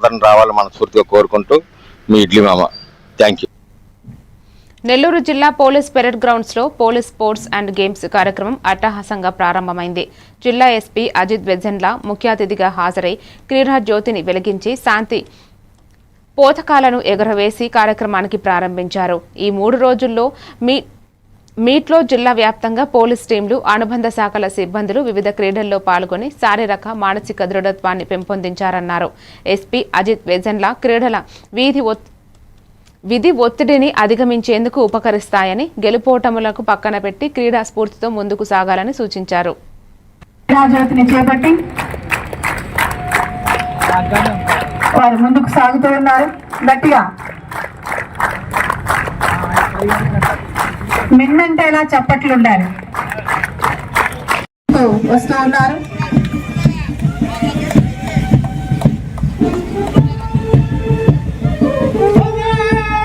అందరం రావాలని మనస్ఫూర్తిగా కోరుకుంటూ మీ ఇడ్లీ మామ. థ్యాంక్ యూ నెల్లూరు జిల్లా పోలీస్ పెరేడ్ గ్రౌండ్స్లో పోలీస్ స్పోర్ట్స్ అండ్ గేమ్స్ కార్యక్రమం అట్టహాసంగా ప్రారంభమైంది. జిల్లా ఎస్పీ అజిత్ బెజెన్లా ముఖ్య అతిథిగా హాజరై క్రీడా జ్యోతిని వెలిగించి శాంతి పోతకాలను ఎగురవేసి కార్యక్రమానికి ప్రారంభించారు. ఈ మూడు రోజుల్లో మీ మీట్లో జిల్లా వ్యాప్తంగా పోలీస్ టీంలు అనుబంధ శాఖల సిబ్బందులు వివిధ క్రీడల్లో పాల్గొని శారీరక మానసిక దృఢత్వాన్ని పెంపొందించారన్నారు. ఎస్పీ అజిత్ వెజన్ల క్రీడల వీధి ఒత్ విధి ఒత్తిడిని అధిగమించేందుకు ఉపకరిస్తాయని గెలుపోటములకు పక్కన పెట్టి క్రీడా స్ఫూర్తితో ముందుకు సాగాలని సూచించారు. వారు ముందుకు సాగుతూ ఉన్నారు. గట్టిగా. మిన్నంటే ఇలా చప్పట్లు ఉండాలి? వస్తూ ఉన్నారు.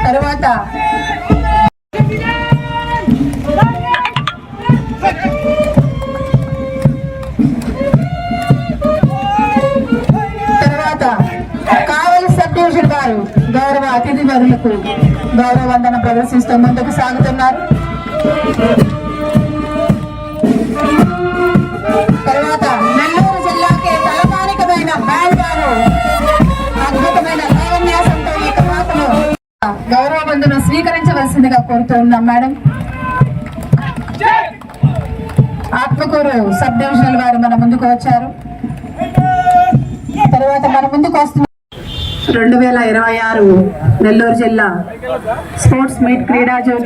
తర్వాత తర్వాత వారు గౌరవ అతిథి వరులకు గౌరవ వందన ప్రదర్శిస్తూ ముందుకు సాగుతున్నారు. తర్వాత నెల్లూరు జిల్లాకి తలమానికమైన బ్యాండ్ అద్భుతమైన లయన్యాసంతో ఈ తర్వాతను గౌరవ స్వీకరించవలసిందిగా కోరుతూ ఉన్నాం మేడం. ఆత్మకూరు సబ్ డివిజనల్ వారు మన ముందుకు వచ్చారు. తర్వాత మన ముందుకు వస్తున్న రెండు వేల ఇరవై ఆరు నెల్లూరు జిల్లా స్పోర్ట్స్ మీట్ క్రీడా జ్యోతి